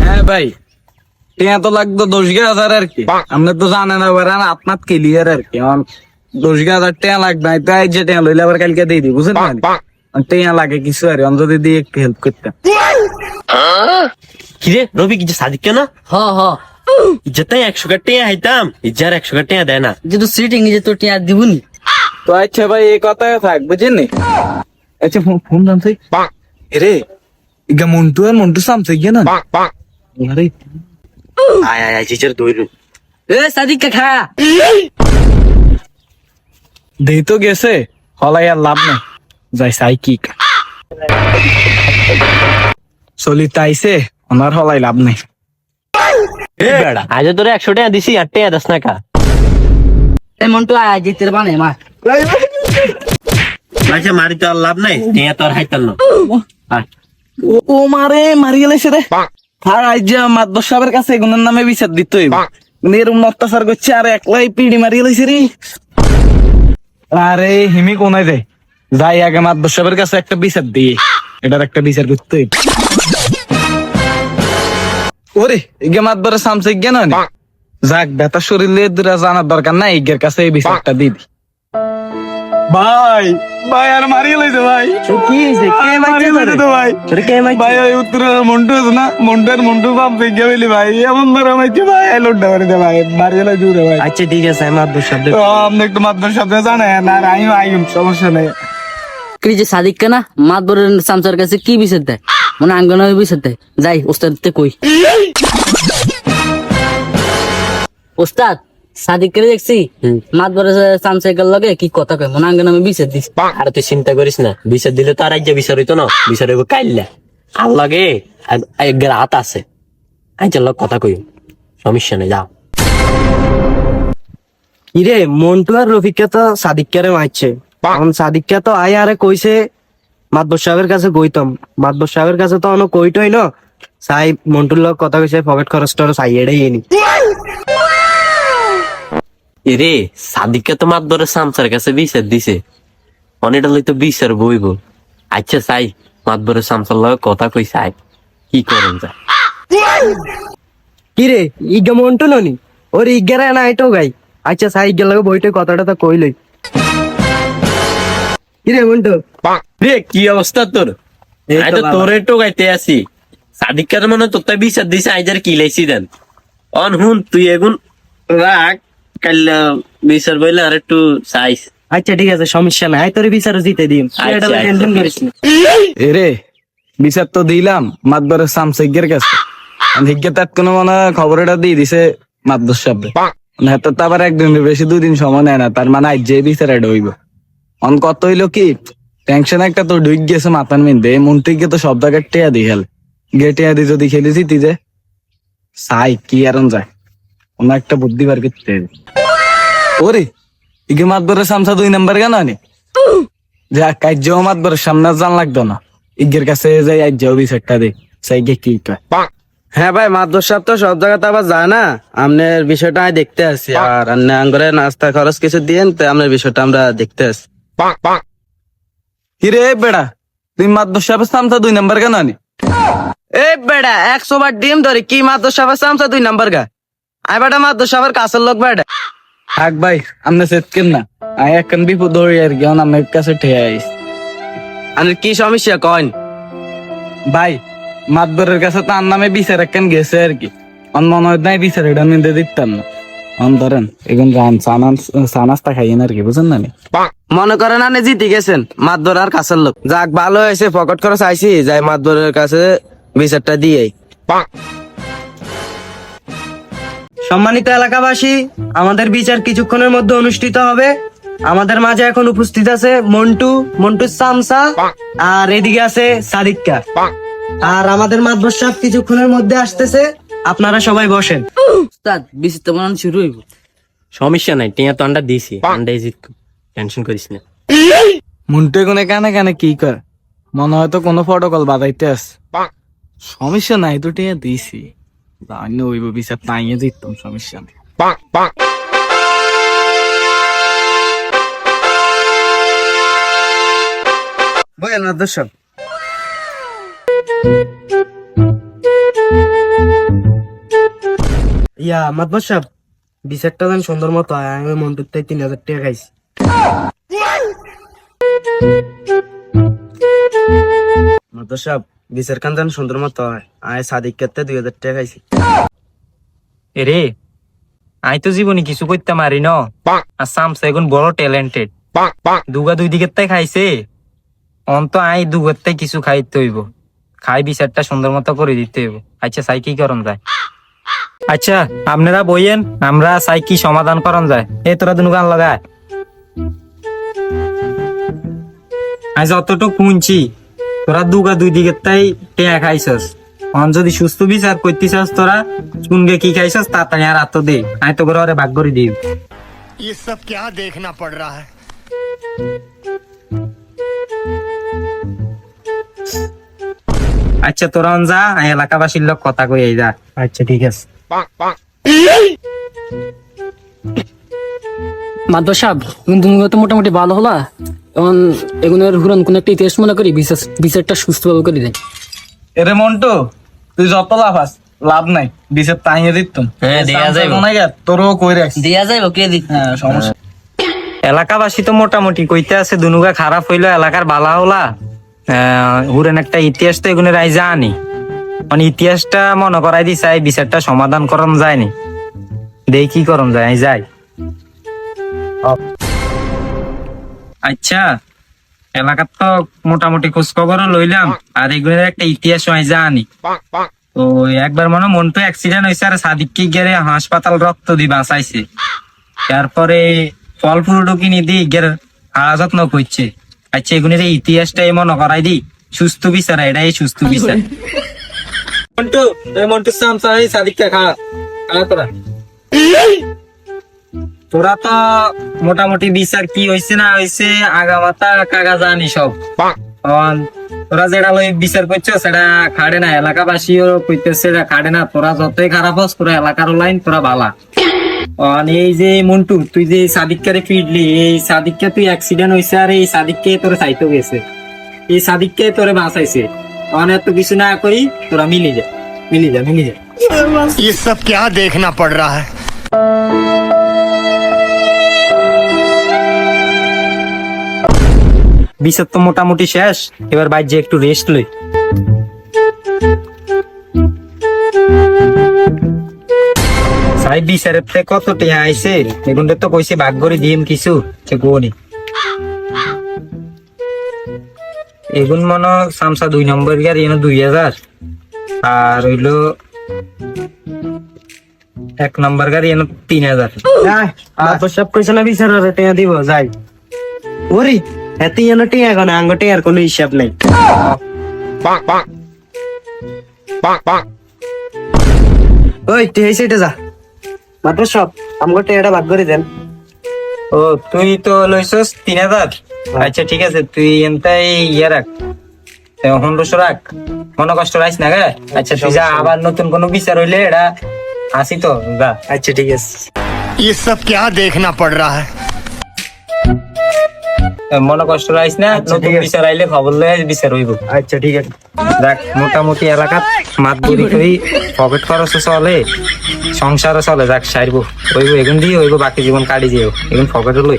হ্যাঁ ভাই টিয়া তো লাগতো দশ হাজার আর কি। আপনি তো জানেন এবার আপনার ক্লিয়ার আর কি। আমার দশ হাজার টিয়া লাগবে তাই যে টিয়া লইলে আবার কালকে দিয়ে দিই বুঝলেন টিয়া লাগে কিছু আর যদি দিয়ে একটু হেল্প করতাম। কিরে রবি কি সাদিক কেন? হ হ। যেতাই একশো কার টেয়া হাইতাম ইজার একশো কার টেয়া দেয় না। যে তো সিটিং নিজে তো টিয়া দিবনি। তো আচ্ছা ভাই এই কথাই থাক বুঝেন নি আচ্ছা ফোন ফোন জানতে রে ইগা মন্টু আর মন্টু সামছে গিয়ে না আরে আয় আয় আয় জিজার দইরু এ সাদিক কাকা দেই তো গেছে হলাই আর লাভ নেই যাই সাই কি চলি তাইছে ওনার হলাই লাভ নেই এ বেড়া আজ তোরে একশো টাকা দিছি আর টেয়া দাস না কা এই মন্টু আয় যেতে বানে মা আচ্ছা মারি তো আর লাভ নাই টেয়া তো আর হাইতাম না আয়। ও- মারে মারি গেলেছে রে। আর আজ যে সাহেবের কাছে নামে বিচার দিত কিন্তু এরকম অত্যাচার করছে আর একলাই পিড়ি রে। আরে হিমি কোনায় যায় যাই আগে সাহেবের কাছে একটা বিচার দিয়ে এটার একটা বিচার করতে ওরে ইগে মাতবরে সামসে গে না? যাক বেতা শরীরে দুরা জানার দরকার নাই ইগের কাছে এই বিচারটা দিবি ভাই ভাই আর মারিয়ে লইছে ভাই। কি হইছে? কে মারিয়ে লইছে তো ভাই। তোরে কে মাইছে? ভাই ওই উত্তরের মন্টু আছে না? মন্টুর মন্টু বাপ দেখে বলি ভাই। এমন ধরে মাইছে ভাই লোডটা করে দে ভাই মারিয়ে লাই দূরে ভাই। আচ্ছা ঠিক আছে আমি আব্বুর শব্দ তো আপনি একটু মাদ্র শব্দ জানেন আর আমি আইম সমস্যা নেই। কি যে সাদিক কানা? মাত বরের সামসার কাছে কি বিচার দেয়? মানে আঙ্গনা বিচার দেয়। যাই ওস্তাদ তে কই ওস্তাদ সাদিক করে দেখছি? মাত লগে কি কথা কয়? মনে আঙ্গনা আমি বিচার দিছি। আর তুই চিন্তা করিস না বিচার দিলে তো আর আজ্ঞা বিচার হইতো না বিচার হইব কাইল্লা। আর লাগে এক রাত আছে। আইজার লগ কথা কই সমস্যা নেই যাও। ইরে মন্টু আর রফিককে তো সাদিককে মারছে। এখন সাদিককে তো আয় আরে কইছে মাতবর সাহেবের কাছে কইতাম। মাতবর সাহেবের কাছে তো অনেক কইটই না। সাই মন্টুর লোক কথা কইছে পকেট খরচ টরচ আই এটাই এনি এরে সাদিককে তো মাত ধরে সামসার কাছে বিচার দিছে। অনেকটা লইতো বিচার বইব। আচ্ছা চাই মাত ধরে সামসার লগে কথা কই চাই কি করেন যায় কিরে ইগে মন্টু ননি ওর ইগেরা না এটাও গাই। আচ্ছা সাই ইগের লাগে বইটে কথাটা তো কইলই কিরে মন্টু? রে কি অবস্থা তোর? এই তো তো। তোরে টোকাইতে আছি। সাদিককার মনে তোর তাই বিচার দিছে আইজার কি লাইছি দেন? অন হুন তুই এখন রাখ কাল বিচার বইলে আর একটু চাইস। আচ্ছা ঠিক আছে সমস্যা নাই। আই তোর বিচারও জিতে দিম। এটা আচ্ছা, টেনশন করিস না। এরে বিচার তো দিলাম মাতবরের সামসেগের কাছে। হিজ্ঞে তার কোনো মনে খবর এটা দিয়ে দিছে মাদ্র শব্দে। না তো আবার একদিনের বেশি দুই দিন সময় নেয় না তার মানে আজ যে বিচার এটা হইব। অন কত হইল কি টেনশন একটা তো ঢুক গেছে মাথার মধ্যে মন থেকে তো সব জায়গায় টেয়া দি খেলে গে টেয়া দি যদি খেলেছি যে সাই কি আর যায়। অন্য একটা বুদ্ধি বার করতে ওরে ইগে মাতবরের সামসা দুই নাম্বার কেন আনি? যা কার্য মাতবরের সামনে জান লাগতো না। ইগের কাছে যাই আজ যাও বিচারটা দে। সাই গে কি কয়। হ্যাঁ ভাই মাদ্র সাহেব তো সব জায়গাতে আবার যায় না। আপনার বিষয়টা আমি দেখতে আসছি আর আপনি আঙ্গরে নাস্তা খরচ কিছু দিয়েন তো আপনার বিষয়টা আমরা দেখতে আসি কিরে বেড়া তুই মাদ্র সাহেবের সামসা দুই নাম্বার কেন আনি? এই বেড়া একশো বার ডিম ধরে কি মাদ্র সাহেবের সামসা দুই নাম্বার গা আই বেটা মাদ্র সাহেবের কাছের লোক বেড়া থাক ভাই আমনে সেতকেন না। আই এখন বিপদ হই আর কি আমার কাছে ঠেয়ে আইস। আর কি সমস্যা কন ভাই মাতবরের কাছে তার নামে বিচার একখান গেছে আর কি। অন মনে হয় নাই বিচার এটা নিতে দিতাম না। অন ধরেন এখন রান সানাস সানাসটা খাইয়েন আর কি বুঝেন না মনে করেন আনে জিতে গেছেন মাদ্দর আর কাছের লোক। যাক ভালো হয়েছে পকেট খরচ আইছি যাই মাদ্দরের কাছে বিচারটা দিয়ে সম্মানিত এলাকাবাসী আমাদের বিচার কিছুক্ষণের মধ্যে অনুষ্ঠিত হবে। আমাদের মাঝে এখন উপস্থিত আছে মন্টু মন্টু সামসা আর এদিকে আছে সাদিক্কা আর আমাদের মাদ্রাস সাহেব কিছুক্ষণের মধ্যে আসতেছে আপনারা সবাই বসেন। ওস্তাদ বিচার তো মনে শুরু হইব। সমস্যা নাই টিয়া তো আন্ডা দিছি আন্ডা টেনশন করিস না। মুন্টু এগুনে কানে কানে কি কর? মনে হয় তো কোনো ফটোকল বাজাইতে আস সমস্যা নাই তো টিয়া দিছি জানি ওইব বিচার তাইয়ে দিতাম সমস্যা নেই বলেন ইয়া মাতবার সাহেব বিচারটা যেন সুন্দর মতো হয় আমি মন্টুর থেকে তিন হাজার টাকা খাইছি। মাতবার সাহেব বিচার যেন সুন্দর মতো হয়। আয় সাদিক কাতে দুই হাজার টাকা খাইছি। এরে আই তো জীবনে কিছু করতে পারি ন। আর সামসা এখন বড় ট্যালেন্টেড দুগা দুই দিকের তাই খাইছে। অন্ত আই দুগের তাই কিছু খাইতে হইব। খাই বিচারটা সুন্দর মতো করে দিতে হইব। আচ্ছা সাই কি করন যায়? আচ্ছা আপনারা বইয়েন আমরা সাই কি সমাধান করন যায়? এ তোরা দুনুগান লাগায়। আজ অতটুক শুনছি। তোরা দুগা দুই দিকের তাই টেয়া খাইছস অন যদি সুস্থ বিচার করতেছস তোরা শুনবে কি খাইছস তাড়াতাড়ি আর আত্ম দে আমি তো করে ওরে ভাগ করে দিই ये सब क्या देखना पड़ रहा है আচ্ছা তোরা অন যা আমি এলাকাবাসীর লোক কথা কই এই যা আচ্ছা ঠিক আছে মাদ্র সাহেব কিন্তু তো মোটামুটি ভালো হলা এখন এগুলোর হুরন কোন একটা ইতিহাস মনে করি? বিচার বিচারটা সুস্থভাবে করে দেয় এরে মন্টু তুই যত লাভ আস লাভ নাই। বিচার তাইয়ে দিতাম হ্যাঁ, দেয়া যাইবো। তোরও কই রাখছি দেয়া যায় কে দি? হ্যাঁ সমস্যা। এলাকাবাসী তো মোটামুটি কইতে আছে দুনুগা খারাপ হইল এলাকার বালা হলা। আহ, হুরেন একটা ইতিহাস তো এগুলো রাই জানি মানে ইতিহাসটা মনে করাই দি চাই বিচারটা সমাধান করন যায়নি। দেই কি করন যায় যাই। আচ্ছা এলাকার তো মোটামুটি খোঁজ খবরও লইলাম। আর এগুলোর একটা ইতিহাস আমি জানি। তো একবার মনে হয় মন্টু অ্যাক্সিডেন্ট হয়েছে আর সাদিককে গেলে হাসপাতাল রক্ত দি বাঁচাইছে। তারপরে ফল ফুল কিনে দি গের হারা যত্ন করছে। আচ্ছা এগুলোর ইতিহাসটা মনে করাই দি। সুস্থ বিচার এটাই সুস্থ বিচার। মন্টু মন্টু সামসা এই সাদিককে খা খা তোরা তোরা তো মোটামুটি বিচার কি হয়েছে না হয়েছে আগামাতা কাগা জানি সব অন তোরা যেটা লই বিচার করছো সেটা খাড়ে না এলাকাবাসীও কইতেছে সেটা খাড়ে না তোরা যতই খারাপ হস তোরা এলাকার লাইন তোরা বালা অন এই যে মন্টু তুই যে সাদিককে ফিরলি এই সাদিককে তুই অ্যাক্সিডেন্ট হয়েছে আর এই সাদিককে তোরে চাইতে গেছে এই সাদিককে তোরে বাঁচাইছে অন এত কিছু না করি তোরা মিলি যা মিলি যা মিলি যা ये सब क्या देखना पड़ रहा है বিচার তো মোটামুটি শেষ এবার বাইর যে একটু রেস্ট লই। বিচারের কত টিয়া আইছে? তো কইছে ভাগ করে দিম কিছু সে গোনি এগুন মনে সামসা দুই নম্বর গাড়ি এনে দুই হাজার। আর হইল এক নম্বর গাড়ি এনে তিন হাজার। সব কইছে না বিচার টেয়া দিব যাই। ওরে এত যেন টেয়া এখন আঙ্গ টেয়ার কোনো হিসাব নাই ওই টেয়া সেটা যা মাত্র সব আমগো টেয়াটা ভাগ করে দেন ও তুই তো লইছস তিন হাজার আচ্ছা ঠিক আছে তুই এনতাই ইয়ে রাখ পনেরোশো রাখ মনে কষ্ট রাইস না গে আচ্ছা তুই যা আবার নতুন কোনো বিচার হইলে এটা আসি তো যা আচ্ছা ঠিক আছে ये सब क्या देखना पड़ रहा है মনে কষ্ট রাইস না নতুন ঠিক আছে। বিচার আইলে খবর লয়ে বিচার হইব। আচ্ছা ঠিক আছে। দেখ মোটামুটি এলাকাত মাত বুড়ি করি পকেট খরচ চলে সংসারও চলে যাক সারবো। হইব এখন দিয়ে হইব বাকি জীবন কাটি যাও এখন পকেটে লই।